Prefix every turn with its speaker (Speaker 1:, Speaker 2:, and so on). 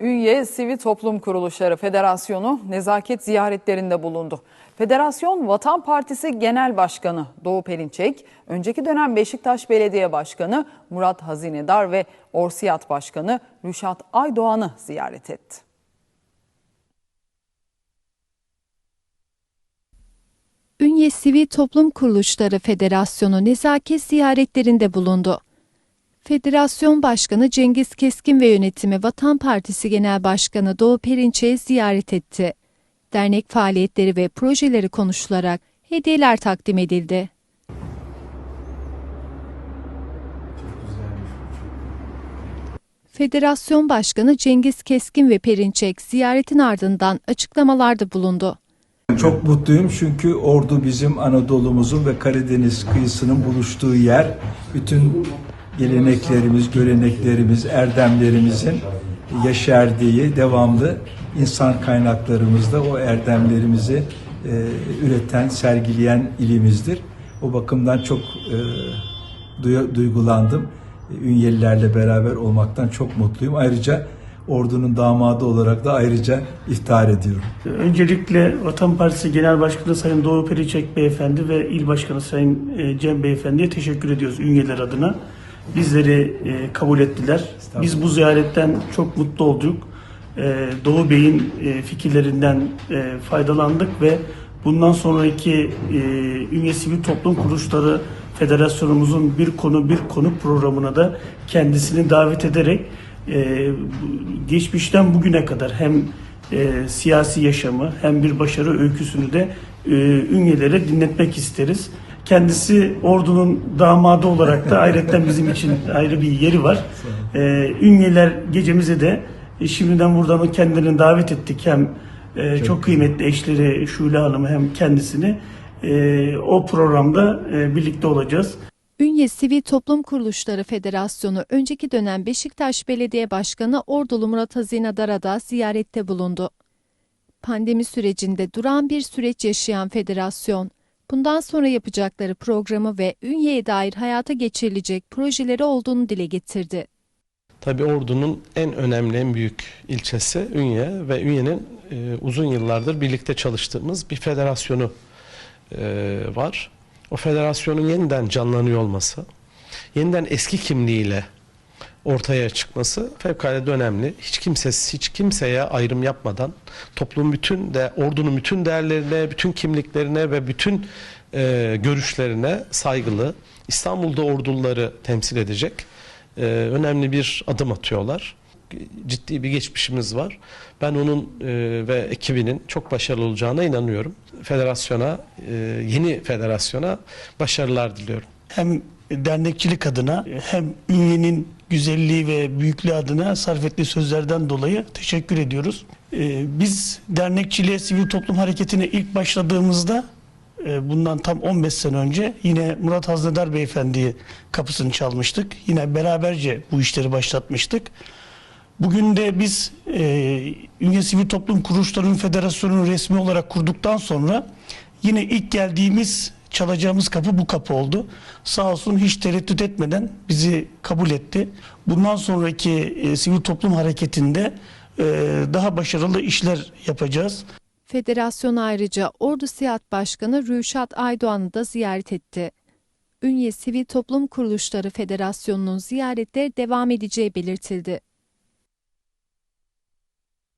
Speaker 1: Ünye Sivil Toplum Kuruluşları Federasyonu nezaket ziyaretlerinde bulundu. Federasyon Vatan Partisi Genel Başkanı Doğu Perinçek, önceki dönem Beşiktaş Belediye Başkanı Murat Hazinedar ve Orsiyat Başkanı Rüşat Aydoğan'ı ziyaret etti.
Speaker 2: Ünye Sivil Toplum Kuruluşları Federasyonu nezaket ziyaretlerinde bulundu. Federasyon Başkanı Cengiz Keskin ve yönetimi Vatan Partisi Genel Başkanı Doğu Perinçek'i ziyaret etti. Dernek faaliyetleri ve projeleri konuşularak hediyeler takdim edildi. Federasyon Başkanı Cengiz Keskin ve Perinçek ziyaretin ardından açıklamalarda bulundu.
Speaker 3: Çok mutluyum çünkü Ordu bizim Anadolu'muzun ve Karadeniz kıyısının buluştuğu yer. Bütün geleneklerimiz, göreneklerimiz, erdemlerimizin yeşerdiği, devamlı insan kaynaklarımızda o erdemlerimizi e, üreten, sergileyen ilimizdir. O bakımdan çok e, duy- duygulandım. Ünyelilerle beraber olmaktan çok mutluyum. Ayrıca ordunun damadı olarak da ayrıca iftihar ediyorum.
Speaker 4: Öncelikle Vatan Partisi Genel Başkanı Sayın Doğu Perinçek Beyefendi ve İl Başkanı Sayın e, Cem Beyefendi'ye teşekkür ediyoruz Ünyeler adına. Bizleri e, kabul ettiler. Biz bu ziyaretten çok mutlu olduk. E, Doğu Bey'in e, fikirlerinden e, faydalandık ve bundan sonraki e, Ünye Sivil Toplum Kuruluşları Federasyonumuzun bir konu bir konu programına da kendisini davet ederek e, geçmişten bugüne kadar hem e, siyasi yaşamı hem bir başarı öyküsünü de e, ünyelere dinletmek isteriz. Kendisi ordunun damadı olarak da ayrıca bizim için ayrı bir yeri var. E, ünyeler gecemize de e, şimdiden buradan kendilerini davet ettik. Hem e, çok, kıymetli eşleri Şule Hanım'ı hem kendisini e, o programda e, birlikte olacağız.
Speaker 2: Ünye Sivil Toplum Kuruluşları Federasyonu önceki dönem Beşiktaş Belediye Başkanı Ordulu Murat Hazinedar'a da ziyarette bulundu. Pandemi sürecinde duran bir süreç yaşayan federasyon, bundan sonra yapacakları programı ve Ünye'ye dair hayata geçirilecek projeleri olduğunu dile getirdi.
Speaker 5: Tabii Ordu'nun en önemli, en büyük ilçesi Ünye ve Ünye'nin e, uzun yıllardır birlikte çalıştığımız bir federasyonu e, var. O federasyonun yeniden canlanıyor olması, yeniden eski kimliğiyle ortaya çıkması fevkalade önemli. Hiç kimse hiç kimseye ayrım yapmadan toplumun bütün de ordunun bütün değerlerine, bütün kimliklerine ve bütün e, görüşlerine saygılı İstanbul'da orduları temsil edecek e, önemli bir adım atıyorlar. Ciddi bir geçmişimiz var. Ben onun e, ve ekibinin çok başarılı olacağına inanıyorum. Federasyona, e, yeni federasyona başarılar diliyorum.
Speaker 4: hem dernekçilik adına hem ünyenin güzelliği ve büyüklüğü adına sarf ettiği sözlerden dolayı teşekkür ediyoruz. Ee, Biz dernekçiliğe, sivil toplum hareketine ilk başladığımızda e, bundan tam 15 sene önce yine Murat Haznedar Beyefendi'yi kapısını çalmıştık. Yine beraberce bu işleri başlatmıştık. Bugün de biz e, Ünye Sivil Toplum Kuruluşlarının Federasyonu'nu resmi olarak kurduktan sonra yine ilk geldiğimiz çalacağımız kapı bu kapı oldu. Sağ olsun hiç tereddüt etmeden bizi kabul etti. Bundan sonraki e, sivil toplum hareketinde e, daha başarılı işler yapacağız.
Speaker 2: Federasyon ayrıca Ordu Sihat Başkanı Rüşat Aydoğan'ı da ziyaret etti. Ünye Sivil Toplum Kuruluşları Federasyonu'nun ziyaretleri devam edeceği belirtildi.